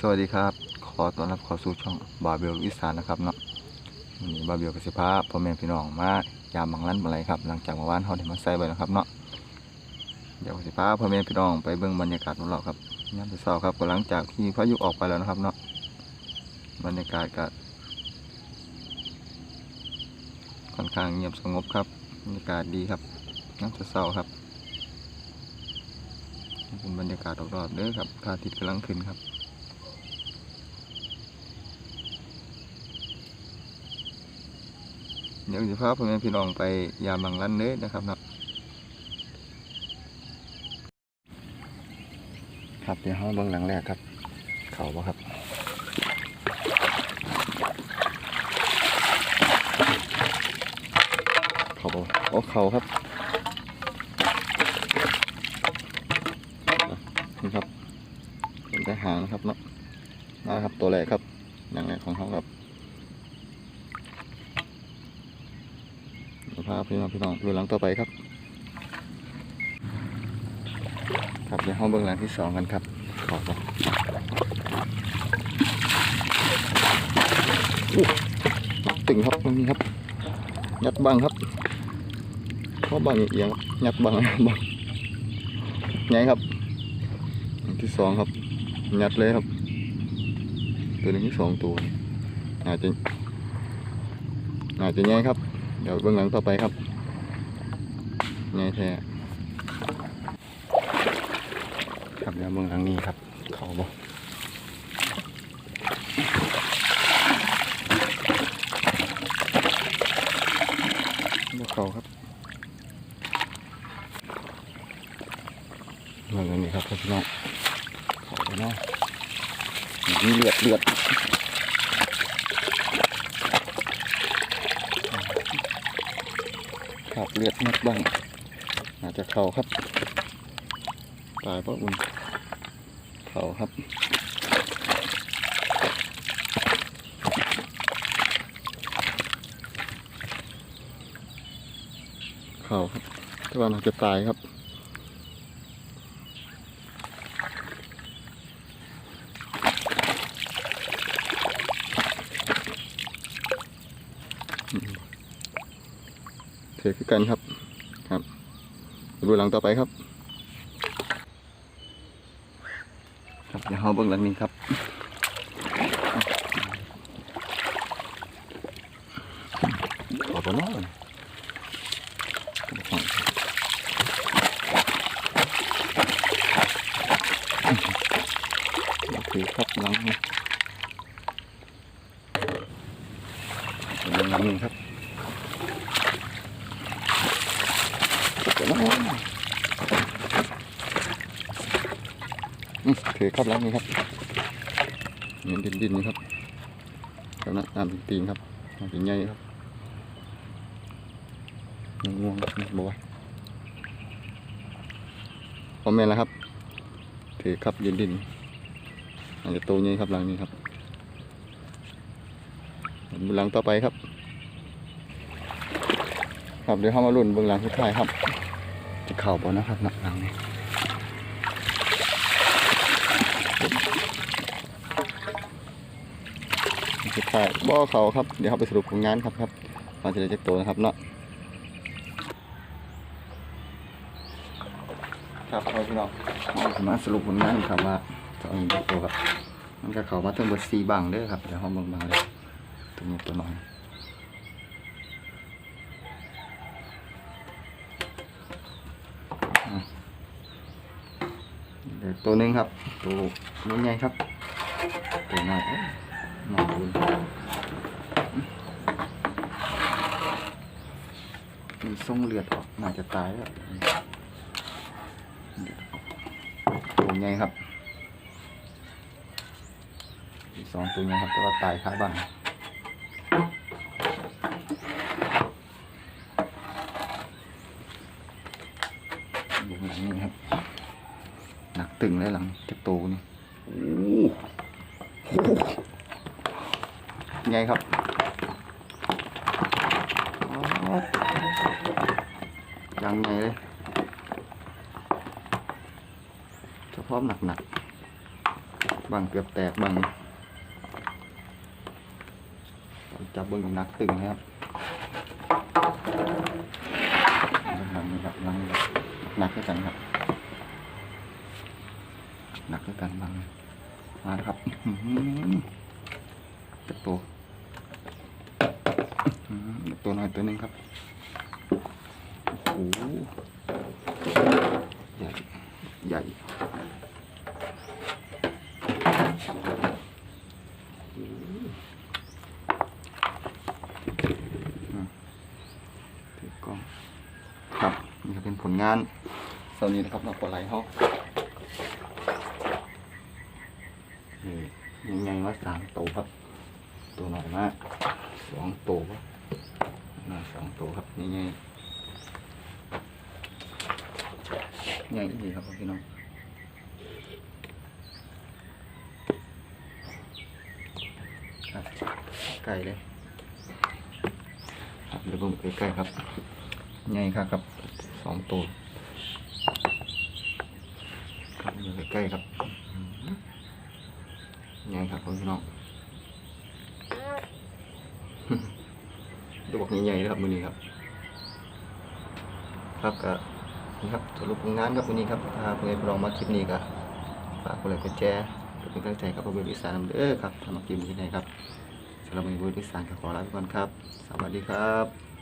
สวัสดีครับ ขอต้อนรับเข้าสู่ช่องบาเบลอีสานนะครับเนาะวันนี้บาเบลกสิพาพ่อแม่พี่น้องมายามบางร้านบางไรครับ หลังจากเมื่อวานเขาได้มาใส่ไว้นะครับเนาะเดี๋ยวกสิพาพ่อแม่พี่น้องไปเบิ่งบรรยากาศของเราครับยามเช้าครับก็หลังจากที่พายุออกไปแล้วนะครับเนาะบรรยากาศก็ค่อนข้างเงียบสงบครับบรรยากาศดีครับยามเช้าครับเป็นบรรยากาศรอบๆเด้อครับพระอาทิตย์กำลังขึ้นครับ เดี๋ยวจะพาพ่อแม่พี่น้องไปยามบางรันเด้นะครับเนาะครับเดี๋ยวห้องเบื้องหลังแรกครับ เขาบ่ครับเขาบ่โอ้เขาครับนี่ครับเป็นแต่หางนะครับเนาะนะครับตัวแรกครับหลังแรกของเขาครับ เดี๋ยว พาพี่น้องพี่น้องดูหลังต่อไปครับ ครับเดี๋ยวห้องเบื้องหลังที่สองกันครับขอบคุณตึงครับตรงนี้ครับยัดบังครับเพราะบังเอียงยัดบังบังไงครับที่สองครับยัดเลยครับ ตัวนี้ที่สองตัวอาจจะอาจจะไงครับ ดี๋ยวเบื้องหลังต่อไปครับไงแท้ครับเดี๋ยวเบื้องหลังนี้ครับ เขาบอกบอกเขาครับเบื้องหลังนี้ครับพี่น้องเขาเนาะนี่เลือดเลือด ครับเลือดมัดบ้าง อาจจะเข่าครับ ตายเพราะอุ่นเข่าครับเข่าครับถ้าว่าอาจะตายครับ เทคือกันครับครับดูหลังต่อไปครับ ครับเดี๋ยวเราเบิ่งหลังนี้ครับขอบคุณน้อยโอเคครับหลังนี้หลังนี้ครับ เดี๋ยวนะอืม ถือครับแล้วนี่ครับเห็นดินดินนี่ครับแล้วนะน้ำเป็นตีนครับน้ำเป็นใหญ่ครับง่วงบอกว่าพอแม่แล้วครับ ถือครับยืนดินอาจจะโตใหญ่ครับหลังนี้ครับหลังต่อไปครับ ครับเดี๋ยวเข้ามาลุ่นเบื้องหลังที่ท้ายครับ จะเข่าบ่นะครับหนักหลังนี้สุดท้ายบ่อเขาครับ เดี๋ยวเขาไปสรุปผลงานครับครับก่อนจะได้จักตัวนะครับเนาะครับเอาพี่น้องเอามาสรุปผลงานครับว่าจะเอาจักตัวครับมันก็เขามาทั้งหมดสี่บังเด้อครับเดี๋ยวเขาเบิ่งบังเลยตัวนี้ตัวน้อย ตัวหนึงครับ ตัวนี้ไงครับ ตัวน้อยเอ้ยน้อยคุณมีทรงเลือดออกน่าจะตายแล้วตัวใหญ่ครับอีกสองตัวใหญ่ครับแต่ว่าตายขาบ้างอยู่หลังนี้ครับ หนัก ตึงเลยหลังจะโตนี่โอ้โหไงครับอ๋อยังไงเลยเฉพาะหนักหนักๆบางเกือบแตกบางจับเบิ้งกับนักตึงนะครับลังนี่ครับลังนี่ครับหนักด้วยกันครับหนัก ด้วยกันบางมาแล้วครับอื้อหือจะโตอื้อหือตัวน้อยตัวหนึงครับโอ้โหใหญ่ ใหญ่ถือกล้องครับ นี่ก็เป็นผลงานเสาร์นี้นะครับนอกปลาไหลเขานี่ ยังไงว่าสามตัวครับ ตัวหน่อยมากสองตัวครับน่าสองตัวครับนี่ไงใหญ่ดีครับพี่น้องครับไก่เลยครับเดี๋ยวผมใกล้ๆครับใหญ่ครับครับสองตัวครับอยู่ใกล้ๆครับ ใหญ่ครับพี่น้องตัวบอกใหญ่ๆเลยครับมือนี้ครับ ครับก็นี่ครับสรุปผลงานครับวันนี้ครับถ้าเพื่อนๆลองมาคลิปนี้ก็ฝากกดไลค์กดแชร์เป็นกำลังใจครับเพื่อนๆอีสานเด้อครับทำมาคลิปนี้ให้ครับสำหรับเพื่อนๆอีสานก็ขอลาไปก่อนครับ สวัสดีครับ